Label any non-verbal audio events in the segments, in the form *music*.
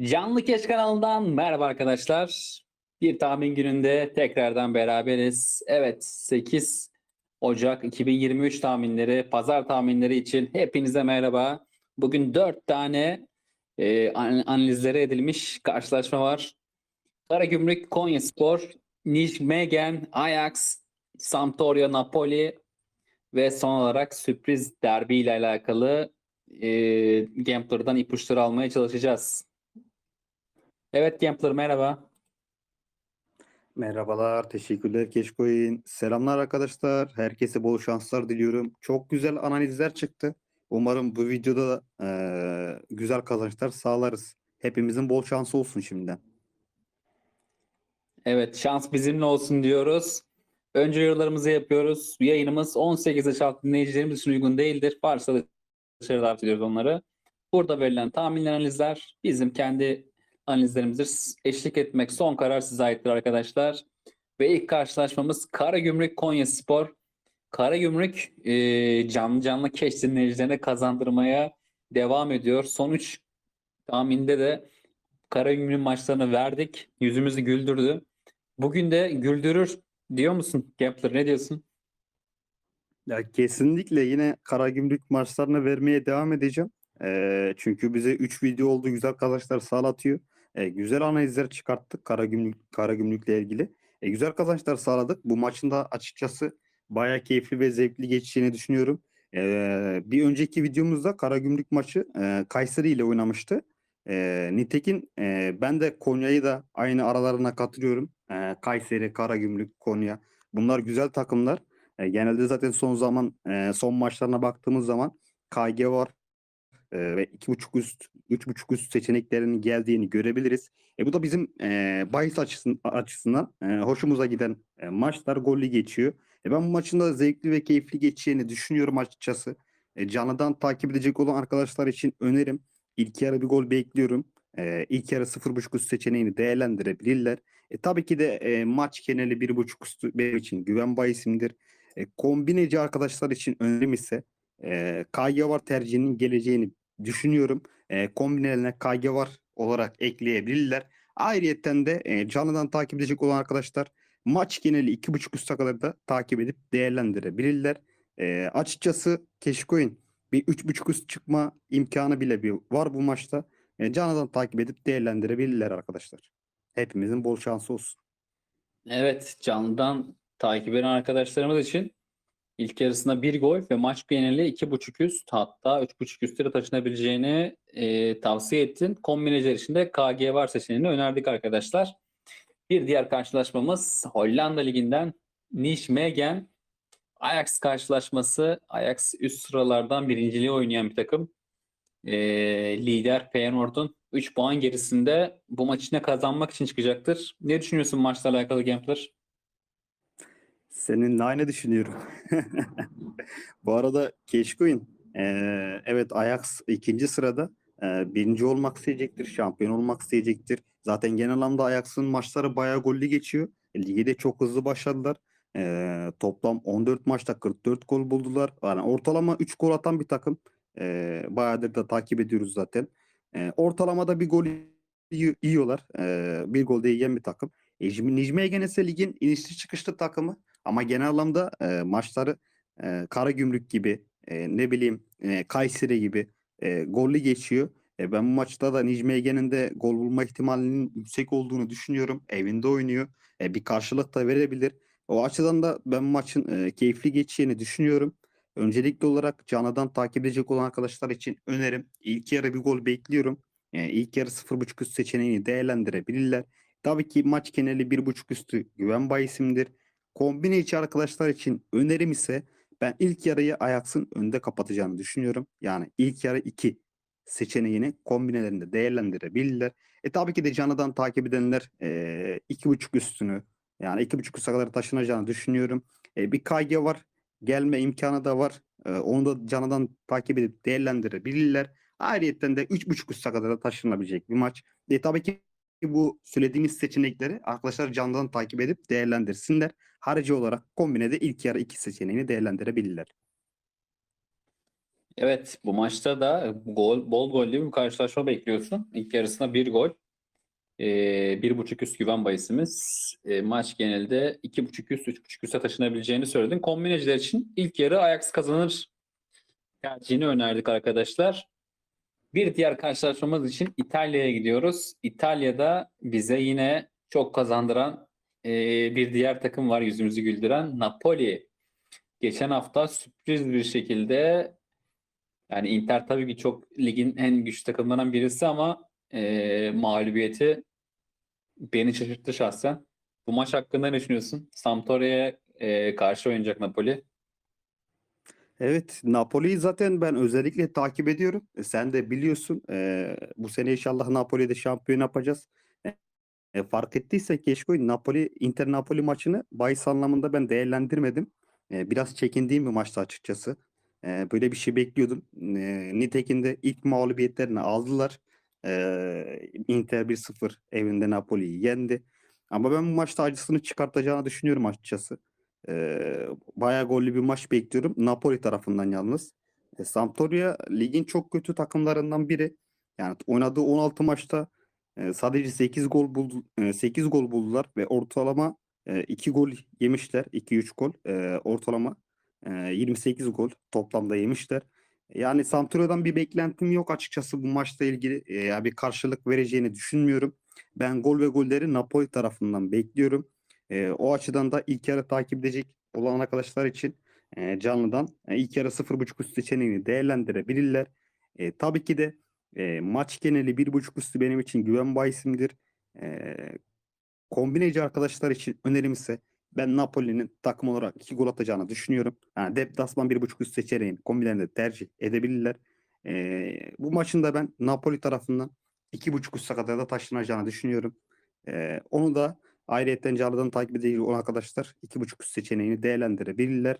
Canlı Keş kanalından merhaba arkadaşlar. Bir tahmin gününde tekrardan beraberiz. Evet 8 Ocak 2023 tahminleri, pazar tahminleri için hepinize merhaba. Bugün 4 tane e, an- analizlere edilmiş karşılaşma var. Karagümrük Konyaspor, Nijmegen, Ajax, Sampdoria, Napoli ve son olarak sürpriz derbi ile alakalı e, Gambler'dan ipuçları almaya çalışacağız. Evet Gambler merhaba. Merhabalar, teşekkürler Keşkoy'un. Selamlar arkadaşlar. Herkese bol şanslar diliyorum. Çok güzel analizler çıktı. Umarım bu videoda da eee, güzel kazançlar sağlarız. Hepimizin bol şansı olsun şimdiden. Evet şans bizimle olsun diyoruz. Önce yorumlarımızı yapıyoruz. Yayınımız 18 yaş altı dinleyicilerimiz için uygun değildir. Varsa dışarı davet ediyoruz onları. Burada verilen tahmin analizler bizim kendi analizlerimizdir. Eşlik etmek son karar size aittir arkadaşlar. Ve ilk karşılaşmamız Karagümrük Konyaspor. Karagümrük e, canlı canlı keş dinleyicilerine kazandırmaya devam ediyor. Son 3 tahminde de Karagümrük maçlarını verdik. Yüzümüzü güldürdü. Bugün de güldürür diyor musun Gambler? Ne diyorsun? Ya kesinlikle yine Karagümrük maçlarını vermeye devam edeceğim. Eee, çünkü bize 3 video oldu güzel kazançlar sağlatıyor. E, güzel analizler çıkarttık Karagümrük Karagümrük'le ilgili. E, güzel kazançlar sağladık. Bu maçın da açıkçası bayağı keyifli ve zevkli geçeceğini düşünüyorum. E, bir önceki videomuzda Karagümrük maçı e, Kayseri ile oynamıştı. E, nitekim e, ben de Konya'yı da aynı aralarına katılıyorum. E, Kayseri, Karagümrük, Konya. Bunlar güzel takımlar. E, genelde zaten son zaman e, son maçlarına baktığımız zaman KG var ve iki buçuk üst, üç buçuk üst seçeneklerinin geldiğini görebiliriz. E, bu da bizim e, bahis açısın, açısından e, hoşumuza giden e, maçlar gollü geçiyor. E, ben bu maçın da zevkli ve keyifli geçeceğini düşünüyorum açıkçası. E, canlıdan takip edecek olan arkadaşlar için önerim. İlk yarı bir gol bekliyorum. E, ilk yarı 0.5 üst seçeneğini değerlendirebilirler. E, tabii ki de e, maç geneli 1.5 üstü benim için güven bahisimdir. E, kombineci arkadaşlar için önerim ise e, var tercihinin geleceğini düşünüyorum. E, kombinelerine KG var olarak ekleyebilirler. Ayrıyeten de e, canlıdan takip edecek olan arkadaşlar maç geneli 2.5 üste kadar da takip edip değerlendirebilirler. E, açıkçası Keşkoyun bir 3.5 üst çıkma imkanı bile bir var bu maçta. E, canlıdan takip edip değerlendirebilirler arkadaşlar. Hepimizin bol şansı olsun. Evet canlıdan takip eden arkadaşlarımız için ilk yarısında bir gol ve maç geneli iki buçuk üst hatta üç buçuk üstlere taşınabileceğini e, tavsiye ettin. Kombineciler için de KG var seçeneğini önerdik arkadaşlar. Bir diğer karşılaşmamız Hollanda Ligi'nden Nijmegen Ajax karşılaşması. Ajax üst sıralardan birinciliği oynayan bir takım. E, lider Feyenoord'un 3 puan gerisinde bu maç içine kazanmak için çıkacaktır. Ne düşünüyorsun maçla alakalı Gambler? Seninle aynı düşünüyorum. *laughs* Bu arada Keşkoyun eee, evet Ajax ikinci sırada eee, birinci olmak isteyecektir, şampiyon olmak isteyecektir. Zaten genel anlamda Ajax'ın maçları bayağı gollü geçiyor. E, Lige de çok hızlı başladılar. Eee, toplam 14 maçta 44 gol buldular. Yani ortalama 3 gol atan bir takım. Eee bayağıdır da takip ediyoruz zaten. Eee, ortalamada bir gol yi- yiyorlar. Eee, bir gol de yiyen bir takım. E, şimdi Nijmegen ise ligin inişli çıkışlı takımı. Ama genel anlamda e, maçları e, Karagümrük gibi e, ne bileyim e, Kayseri gibi e, gollü geçiyor. E, ben bu maçta da Nijmegen'in de gol bulma ihtimalinin yüksek olduğunu düşünüyorum. Evinde oynuyor. E, bir karşılık da verebilir. O açıdan da ben maçın e, keyifli geçeceğini düşünüyorum. Öncelikli olarak canlıdan takip edecek olan arkadaşlar için önerim. İlk yarı bir gol bekliyorum. E, ilk yarı 0.5 üst seçeneğini değerlendirebilirler. Tabii ki maç geneli 1.5 üstü güven bahisimdir. Kombine içi arkadaşlar için önerim ise ben ilk yarıyı Ajax'ın önde kapatacağını düşünüyorum. Yani ilk yarı 2 seçeneğini kombinelerinde değerlendirebilirler. E tabii ki de canlıdan takip edenler e, iki buçuk üstünü yani iki buçuk üste kadar taşınacağını düşünüyorum. E, bir KG var. Gelme imkanı da var. E, onu da canlıdan takip edip değerlendirebilirler. Ayrıyeten de üç buçuk üste kadar da taşınabilecek bir maç. E, tabii ki bu söylediğimiz seçenekleri arkadaşlar canlıdan takip edip değerlendirsinler. Harici olarak kombinede ilk yarı iki seçeneğini değerlendirebilirler. Evet, bu maçta da gol, bol gollü bir karşılaşma bekliyorsun. İlk yarısında bir gol. Ee, bir buçuk üst güven bahisimiz. Ee, maç genelde iki buçuk üst, üç buçuk üste taşınabileceğini söyledin. Kombineciler için ilk yarı Ajax kazanır tercihini önerdik arkadaşlar. Bir diğer karşılaşmamız için İtalya'ya gidiyoruz. İtalya'da bize yine çok kazandıran e, bir diğer takım var yüzümüzü güldüren Napoli. Geçen hafta sürpriz bir şekilde yani Inter tabii ki çok ligin en güçlü takımlarından birisi ama e, mağlubiyeti beni şaşırttı şahsen. Bu maç hakkında ne düşünüyorsun? Sampdoria'ya e, karşı oynayacak Napoli. Evet, Napoli'yi zaten ben özellikle takip ediyorum. E, Sen de biliyorsun. e, bu sene inşallah Napoli'de şampiyon yapacağız. E, e, fark ettiysen Keşkoy Napoli Inter Napoli maçını bahis anlamında ben değerlendirmedim. E, biraz çekindiğim bir maçtı açıkçası. E, böyle bir şey bekliyordum. E, nitekim de ilk mağlubiyetlerini aldılar. E, Inter 1-0 evinde Napoli'yi yendi. Ama ben bu maçta acısını çıkartacağını düşünüyorum açıkçası. Ee, bayağı gollü bir maç bekliyorum. Napoli tarafından yalnız. E, Sampdoria ligin çok kötü takımlarından biri. Yani oynadığı 16 maçta sadece 8 gol buldu, e, 8 gol buldular ve ortalama e, 2 gol yemişler. 2-3 gol ortalama e, 28 gol toplamda yemişler. Yani Sampdoria'dan bir beklentim yok açıkçası bu maçla ilgili. E, bir karşılık vereceğini düşünmüyorum. Ben gol ve golleri Napoli tarafından bekliyorum. O açıdan da ilk yarı takip edecek olan arkadaşlar için canlıdan ilk yarı 0.5 üst seçeneğini değerlendirebilirler. Tabii ki de e, maç geneli 1.5 üstü benim için güven bahisimdir. E, kombineci arkadaşlar için önerim ise ben Napoli'nin takım olarak 2 gol atacağını düşünüyorum. Yani deplasman 1.5 üst seçeneğini kombinlerinde tercih edebilirler. E, bu maçın da ben Napoli tarafından 2.5 üste kadar da taşınacağını düşünüyorum. E, onu da Ayrıyeten canlıdan takip edici olan arkadaşlar 2.5 üst seçeneğini değerlendirebilirler.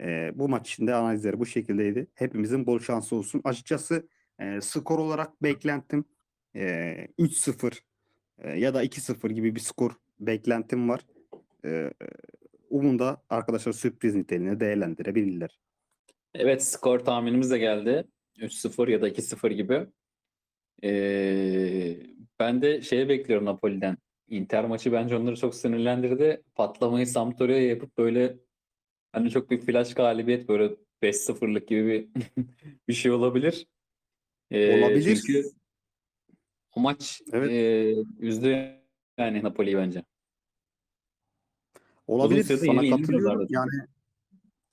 Ee, bu maç içinde analizleri bu şekildeydi. Hepimizin bol şansı olsun. Açıkçası e, skor olarak beklentim e, 3-0 e, ya da 2-0 gibi bir skor beklentim var. E, Umun da arkadaşlar sürpriz niteliğine değerlendirebilirler. Evet skor tahminimiz de geldi. 3-0 ya da 2-0 gibi. Ee, ben de şeye bekliyorum Napoli'den. Inter maçı bence onları çok sinirlendirdi. Patlamayı Sampdoria'ya yapıp böyle hani çok bir flash galibiyet böyle 5-0'lık gibi bir *laughs* bir şey olabilir. Ee, Olabilir. Çünkü o maç Evet. e, üzdü yani Napoli'yi bence. Olabilir. Sana katılıyorum. Yani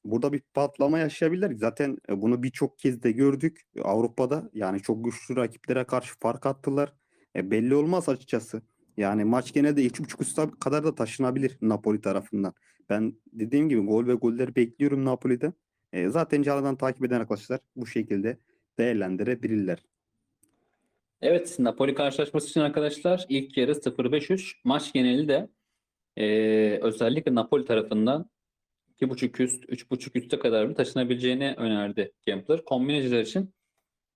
burada bir patlama yaşayabilirler. Zaten e, bunu birçok kez de gördük. Avrupa'da yani çok güçlü rakiplere karşı fark attılar. E, belli olmaz açıkçası. Yani maç gene de 2.5 üst kadar da taşınabilir Napoli tarafından. Ben dediğim gibi gol ve golleri bekliyorum Napoli'den. E, zaten canlıdan takip eden arkadaşlar bu şekilde değerlendirebilirler. Evet, Napoli karşılaşması için arkadaşlar ilk yarı 0-5-3. Maç geneli de eee, özellikle Napoli tarafından 2.5 üst, 3.5 üste kadar bir taşınabileceğini önerdi Kempler. Kombineciler için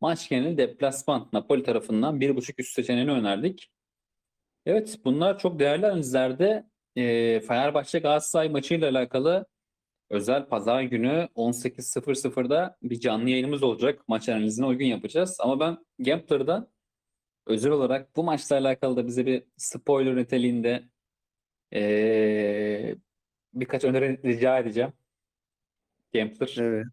maç geneli deplasman Napoli tarafından 1.5 üst seçeneğini önerdik. Evet, bunlar çok değerli analizlerde. Eee Fenerbahçe Galatasaray maçıyla alakalı özel pazar günü 18.00'da bir canlı yayınımız olacak. Maç analizine uygun yapacağız. Ama ben Gambler'dan özel olarak bu maçla alakalı da bize bir spoiler niteliğinde eee, birkaç öneri rica edeceğim. Gambler. Evet.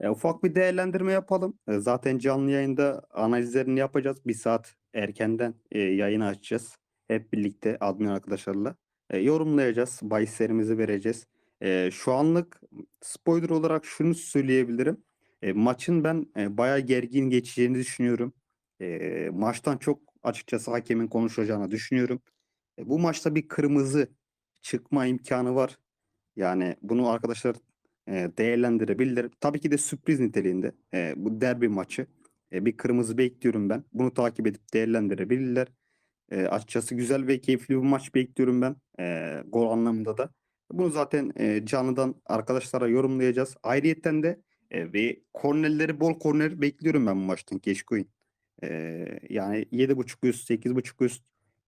E, ufak bir değerlendirme yapalım. E, zaten canlı yayında analizlerini yapacağız. Bir saat erkenden e, yayını açacağız. Hep birlikte admin arkadaşlarla. E, yorumlayacağız. Bahislerimizi vereceğiz. E, şu anlık spoiler olarak şunu söyleyebilirim. E, maçın ben e, bayağı gergin geçeceğini düşünüyorum. E, maçtan çok açıkçası hakemin konuşacağını düşünüyorum. E, bu maçta bir kırmızı çıkma imkanı var. Yani bunu arkadaşlar e, değerlendirebilir. Tabii ki de sürpriz niteliğinde e, bu derbi maçı. E, bir kırmızı bekliyorum ben. Bunu takip edip değerlendirebilirler. E, açıkçası güzel ve keyifli bir maç bekliyorum ben. E, gol anlamında da. Bunu zaten e, canlıdan arkadaşlara yorumlayacağız. Ayrıyeten de e, ve kornerleri bol korner bekliyorum ben bu maçtan Keşkoy'un. E, yani 7.5 üst, 8.5 üst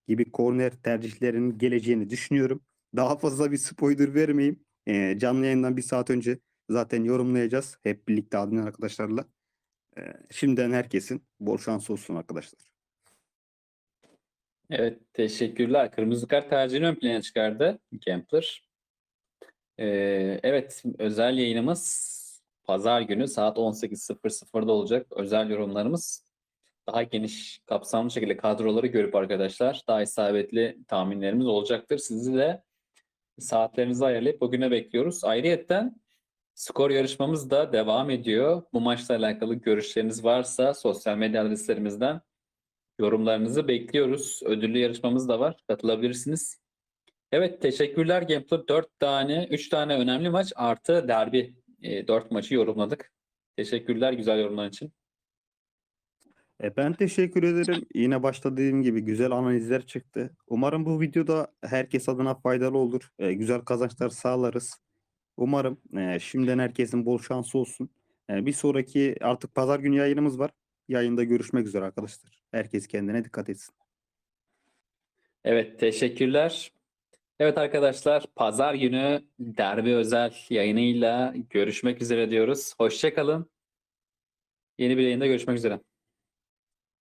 gibi korner tercihlerinin geleceğini düşünüyorum. Daha fazla bir spoiler vermeyeyim. E, canlı yayından bir saat önce zaten yorumlayacağız. Hep birlikte admin arkadaşlarla. E, şimdiden herkesin bol şans olsun arkadaşlar. Evet, teşekkürler. Kırmızı kart tercihini ön plana çıkardı Gambler. Ee, evet, özel yayınımız Pazar günü saat 18.00'da olacak. Özel yorumlarımız daha geniş, kapsamlı şekilde kadroları görüp arkadaşlar daha isabetli tahminlerimiz olacaktır. Sizi de saatlerinizi ayarlayıp bugüne bekliyoruz. Ayrıyetten skor yarışmamız da devam ediyor. Bu maçla alakalı görüşleriniz varsa sosyal medya adreslerimizden yorumlarınızı bekliyoruz. Ödüllü yarışmamız da var. Katılabilirsiniz. Evet teşekkürler Gambler. 4 tane, 3 tane önemli maç artı derbi. 4 maçı yorumladık. Teşekkürler güzel yorumlar için. E, ben teşekkür ederim. Yine başta dediğim gibi güzel analizler çıktı. Umarım bu videoda herkes adına faydalı olur. E, güzel kazançlar sağlarız. Umarım e, şimdiden herkesin bol şansı olsun. E, bir sonraki artık pazar günü yayınımız var. Yayında görüşmek üzere arkadaşlar. Herkes kendine dikkat etsin. Evet teşekkürler. Evet arkadaşlar pazar günü derbi özel yayınıyla görüşmek üzere diyoruz. Hoşçakalın. Yeni bir yayında görüşmek üzere.